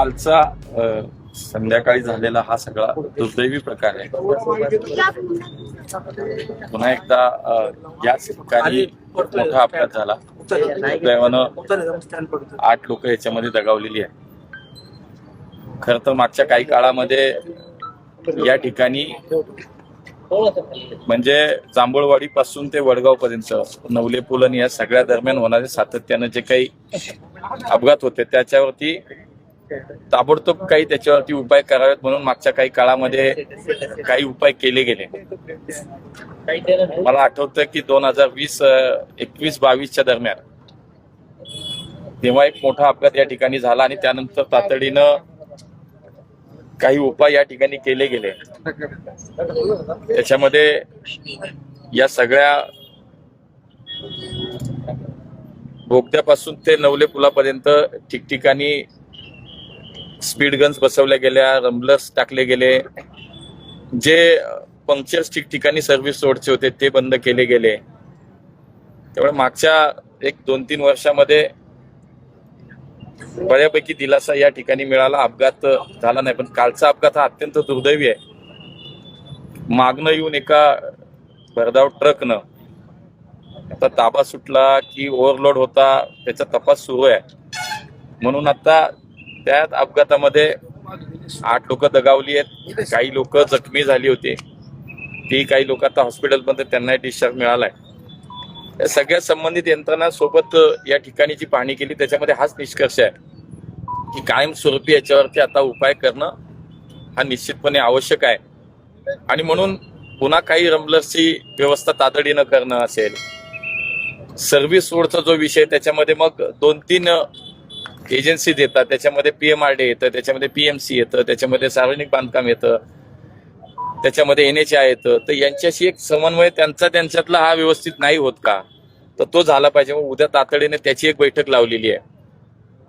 कालचा संध्याकाळी झालेला हा सगळा दुर्दैवी प्रकार आहे. पुन्हा एकदा याच ठिकाणी मोठा अपघात झाला. दुर्दैवानं आठ लोक याच्यामध्ये दगावलेली आहे खर तर मागच्या काही काळामध्ये या ठिकाणी म्हणजे जांभूळवाडी पासून ते वडगाव पर्यंत नवले पुलन आणि या सगळ्या दरम्यान होणारे सातत्यानं जे काही अपघात होते त्याच्यावरती ताबडतोब काही त्याच्यावरती उपाय करावेत म्हणून मागच्या काही काळामध्ये काही उपाय केले गेले. मला आठवतं की दोन हजार वीस एकवीस बावीसच्या दरम्यान तेव्हा एक मोठा अपघात या ठिकाणी झाला आणि त्यानंतर तातडीनं काही उपाय या ठिकाणी केले गेले. त्याच्यामध्ये या सगळ्या बोगद्यापासून ते नवले पुलापर्यंत ठिकठिकाणी स्पीड गन्स बसवल्या गेल्या रंबलर्स टाकले गेले. जे पंक्चर्स ठिकठिकाणी सर्व्हिस रोडचे होते ते बंद केले गेले. त्यामुळे मागच्या एक दोन तीन वर्षामध्ये बऱ्यापैकी दिलासा या ठिकाणी मिळाला. अपघात झाला नाही पण कालचा अपघात हा अत्यंत दुर्दैवी आहे. मागणं येऊन एका भरधाव ट्रकनं आता ताबा सुटला की ओव्हरलोड होता त्याचा तपास सुरू आहे. म्हणून आता त्यात अपघातामध्ये आठ लोक दगावली आहेत. काही लोक जखमी झाली होती. ती काही लोक आता हॉस्पिटलमध्ये त्यांनाही डिस्चार्ज मिळालाय. या सगळ्या संबंधित यंत्रणा सोबत या ठिकाणी जी पाहणी केली. त्याच्यामध्ये हाच निष्कर्ष आहे की कायमस्वरूपी याच्यावरती आता उपाय करणं हा निश्चितपणे आवश्यक आहे. आणि म्हणून पुन्हा काही रमलर्सची व्यवस्था तातडीनं करणं असेल. सर्व्हिस रोडचा जो विषय त्याच्यामध्ये मग दोन तीन एजन्सी देतात त्याच्यामध्ये पी एम आर डी येतं त्याच्यामध्ये पी एम सी येतं त्याच्यामध्ये सार्वजनिक बांधकाम येतं त्याच्यामध्ये एन एच आय येतं. तर यांच्याशी एक समन्वय त्यांचा त्यांच्यातला हा व्यवस्थित नाही होत का? तर तो झाला पाहिजे. मग उद्या तातडीने त्याची एक बैठक लावलेली आहे.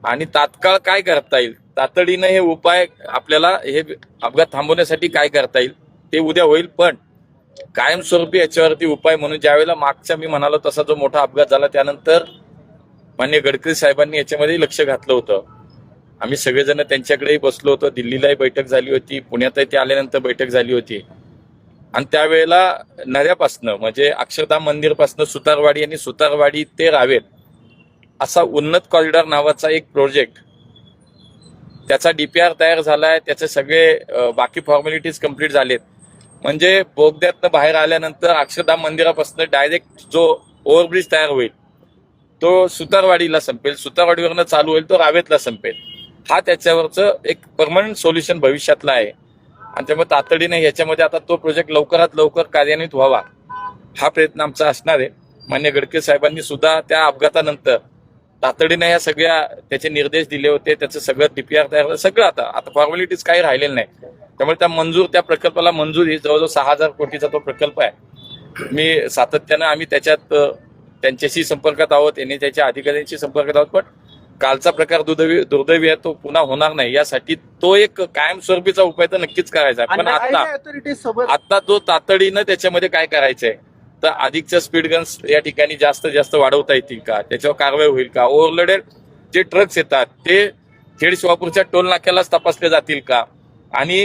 आणि तात्काळ काय करता येईल? तातडीनं हे उपाय आपल्याला हे अपघात थांबवण्यासाठी काय करता येईल? ते उद्या होईल पण कायमस्वरूपी याच्यावरती उपाय म्हणून ज्यावेळेला मागचा मी म्हणालो तसा जो मोठा अपघात झाला त्यानंतर मान्य गडकरी साहेबांनी याच्यामध्ये लक्ष घातलं होतं. आम्ही सगळेजण त्यांच्याकडेही बसलो होतो. दिल्लीलाही बैठक झाली होती. पुण्यातही ते आल्यानंतर बैठक झाली होती. आणि त्यावेळेला नद्यापासनं म्हणजे अक्षरधाम मंदिरपासनं सुतारवाडी आणि सुतारवाडी ते रावेत असा उन्नत कॉरिडॉर नावाचा एक प्रोजेक्ट त्याचा डीपीआर तयार झालाय. त्याचे सगळे बाकी फॉर्मॅलिटीज कंप्लीट झालेत. म्हणजे बोगद्यातनं बाहेर आल्यानंतर अक्षरधाम मंदिरापासून डायरेक्ट जो ओव्हरब्रिज तयार होईल तो सुतारवाडीला संपेल सुतारवाडीवरनं चालू होईल तो रावेतला संपेल. हा त्याच्यावरचं एक परमनंट सोल्युशन भविष्यातला आहे. आणि त्यामुळे तातडीने ह्याच्यामध्ये आता तो प्रोजेक्ट लवकरात लवकर कार्यान्वित व्हावा हा प्रयत्न आमचा असणार आहे. मान्य गडकरी साहेबांनी सुद्धा त्या अपघातानंतर तातडीने या सगळ्या त्याचे निर्देश दिले होते त्याचं सगळं डीपीआर तयार सगळं आता आता फॉर्मॅलिटीज काही राहिलेलं नाही. त्यामुळे त्या मंजूर त्या प्रकल्पाला मंजुरी जवळजवळ सहा हजार कोटीचा तो प्रकल्प आहे. मी सातत्यानं आम्ही त्याच्यात त्यांच्याशी संपर्कात आहोत यांनी त्याच्या अधिकाऱ्यांशी संपर्कात आहोत पण कालचा प्रकार दुर्दैवी दुर्दैवी आहे तो पुन्हा होणार नाही. यासाठी तो एक कायमस्वरूपीचा उपाय तर नक्कीच करायचा आहे. पण आता आता तो तातडीनं त्याच्यामध्ये काय करायचंय? तर अधिकच्या स्पीड गन्स या ठिकाणी जास्त जास्त वाढवता येतील का? त्याच्यावर कारवाई होईल का? ओव्हरलोडेड जे ट्रक्स येतात ते खेड शिवापूरच्या टोल नाक्यालाच तपासले जातील का? आणि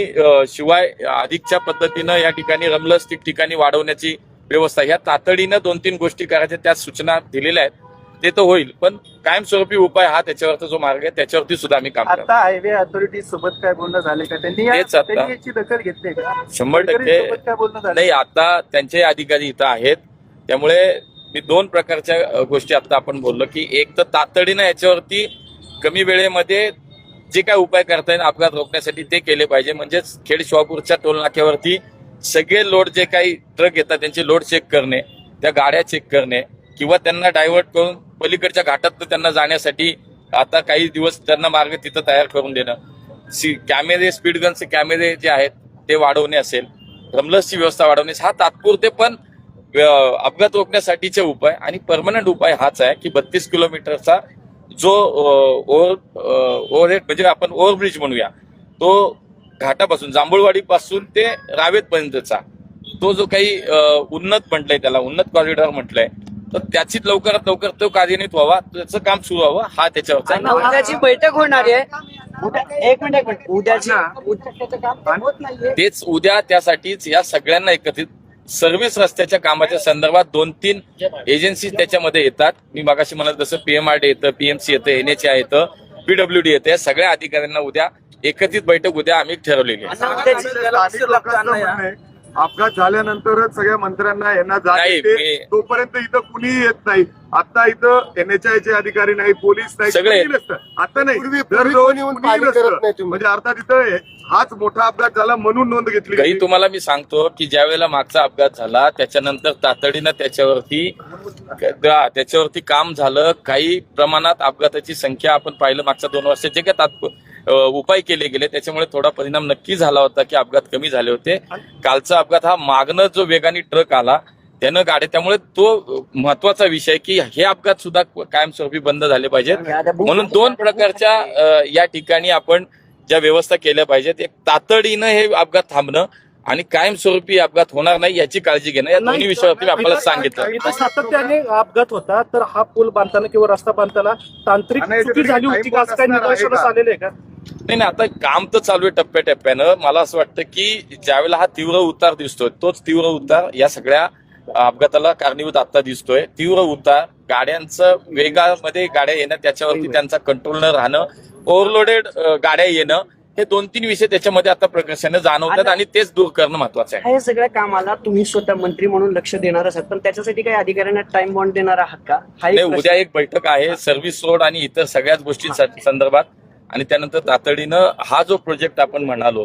शिवाय अधिकच्या पद्धतीनं या ठिकाणी रमलस ठिकठिकाणी वाढवण्याची व्यवस्था ह्या तातडीनं दोन तीन गोष्टी करायच्या त्या सूचना दिलेल्या आहेत. ते तर होईल पण कायमस्वरूपी उपाय हा त्याच्यावरचा जो मार्ग आहे त्याच्यावरती सुद्धा आम्ही काम करतो आता हायवे अथॉरिटी सोबत काय बोलणं झाले का? त्यांनी याची दखल घेतली का? शंभर टक्के नाही आता त्यांचे अधिकारी इथं आहेत. त्यामुळे मी दोन प्रकारच्या गोष्टी आता आपण बोललो की एक तर तातडीनं याच्यावरती कमी वेळेमध्ये जे काय उपाय करता येईल अपघात रोखण्यासाठी ते केले पाहिजे. म्हणजेच खेड शिवापूरच्या टोल नाक्यावरती सगळे लोड जे काही ट्रक येतात त्यांचे लोड चेक करणे त्या गाड्या चेक करणे किंवा त्यांना डायव्हर्ट करून पलीकडच्या घाटात त्यांना जाण्यासाठी आता काही दिवस त्यांना मार्ग तिथं तयार करून देणं. सी कॅमेरे स्पीड गनचे कॅमेरे जे आहेत ते वाढवणे असेल. रमलसची व्यवस्था वाढवणे हा तात्पुरते पण अपघात रोखण्यासाठीचे उपाय आणि परमनंट उपाय हाच आहे की बत्तीस किलोमीटरचा जो ओव्हर ओव्हरहेड म्हणजे आपण ओव्हरब्रिज म्हणूया तो घाटापासून जांभूळवाडी पासून ते रावेत पर्यंतचा तो जो काही उन्नत म्हटलंय त्याला उन्नत कॉरिडॉर म्हटलंय तर त्याची लवकरात लवकर तो कार्यान्वित व्हावा त्याचं काम सुरू व्हावं हा त्याच्यावरचा उद्याची बैठक होणार आहे. एक मिनिट एक मिनिट. उद्याची उद्या- काम होत नाहीये. तेच उद्या त्यासाठीच या सगळ्यांना एकत्रित सर्व्हिस रस्त्याच्या कामाच्या संदर्भात दोन तीन एजन्सी त्याच्यामध्ये येतात. मी मागाशी म्हणत जसं पीएमआरडी येतं पीएमसी येतं एनएचआय येतं पीडब्ल्यूडी येतं या सगळ्या अधिकाऱ्यांना उद्या एकत्रित बैठक उद्या आम्ही ठरवलेली आहे. अपघात झाल्यानंतरच सगळ्या मंत्र्यांना यांना जाते तोपर्यंत इथं कुणीही येत नाही. आता इथं एनएचआय चे अधिकारी नाही पोलीस नाही सगळे आता नाही. म्हणजे अर्थात इथं हाच मोठा अपघात झाला म्हणून नोंद घेतली काही. तुम्हाला मी सांगतो की ज्या वेळेला मागचा अपघात झाला त्याच्यानंतर तातडीनं त्याच्यावरती त्या- त्याच्यावरती काम झालं. काही प्रमाणात अपघाताची संख्या आपण पाहिलं मागच्या दोन वर्षात. जे काही तात्प अ, उपाय केले गेले. त्याच्यामुळे थोडा परिणाम नक्की झाला होता की अपघात कमी झाले होते. कालचा अपघात हा मागणं जो वेगाने ट्रक आला त्यानं गाड्या त्यामुळे तो महत्त्वाचा विषय की हे अपघात सुद्धा कायमस्वरूपी बंद झाले पाहिजेत. म्हणून दोन प्रकारच्या या ठिकाणी आपण ज्या व्यवस्था केल्या पाहिजेत. एक तातडीनं हे अपघात थांबणं आणि कायमस्वरूपी अपघात होणार नाही याची काळजी घेणं. या दोन्ही विषयावरती आपल्याला सांगितलं. सातत्याने अपघात होता तर हा पूल बांधताना किंवा रस्ता बांधताना तांत्रिक चुकी झाली होती का? निदर्शनास? आलेलं आहे का? नाही नाही आता काम तर चालू आहे टप्प्याटप्प्यानं. मला असं वाटतं की ज्यावेळेला हा तीव्र उतार दिसतोय तोच तीव्र उतार या सगळ्या अपघाताला कारणीभूत आता दिसतोय. तीव्र उतार गाड्यांचं वेगामध्ये गाड्या येणं त्याच्यावरती त्यांचा कंट्रोल न राहणं ओव्हरलोडेड गाड्या येणं हे दोन तीन विषय त्याच्यामध्ये आता प्रकर्षाने जाणवतात आणि तेच दूर करणं महत्वाचं आहे. हे सगळ्या कामाला तुम्ही स्वतः मंत्री म्हणून लक्ष देणार असाल पण त्याच्यासाठी काही अधिकाऱ्यांना टाइम बॉन्ड देणार आहात का. उद्या एक बैठक आहे सर्व्हिस रोड आणि इतर सगळ्याच गोष्टी संदर्भात. आणि त्यानंतर तातडीनं हा जो प्रोजेक्ट आपण म्हणालो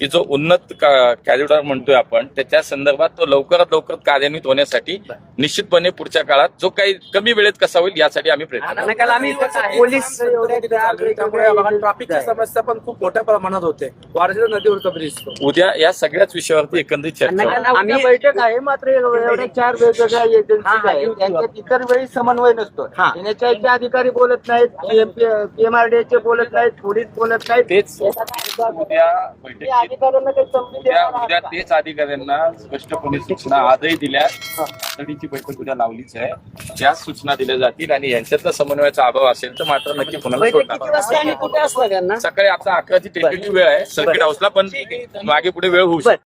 की जो उन्नत कॅरिडॉर म्हणतोय आपण त्याच्या संदर्भात तो लवकरात लवकर कार्यान्वित होण्यासाठी निश्चितपणे पुढच्या काळात जो काही कमी वेळेत कसा होईल यासाठी आम्ही प्रयत्न करू. आणि काल आम्ही पोलीस त्यामुळे आम्हाला ट्रॅफिकची समस्या पण खूप मोठ्या प्रमाणात होते. वारजे नदीवरचा ब्रिज उद्या या सगळ्याच विषयावरती एकंदरीत चर्चा बैठक आहे मात्र एवढ्या चार वेगवेगळ्या एजन्सी इतर वेळी समन्वय नसतो. एनएचआयचे अधिकारी बोलत नाहीत पीएमआरडीचे बोलत पोलीस बोलत नाहीत तेच उद्या समजून उद्या तेच अधिकाऱ्यांना स्पष्टपणे सूचना आजही दिल्या. तातडीची बैठक उद्या लावलीच आहे. त्याच सूचना दिल्या जातील आणि यांच्यातला समन्वयाचा अभाव असेल तर मात्र नक्की बैठक त्यांना सकाळी आता अकराची टेक्निकल वेळ आहे. सर्किट हाऊसला पण मागे पुढे वेळ होऊ शकतो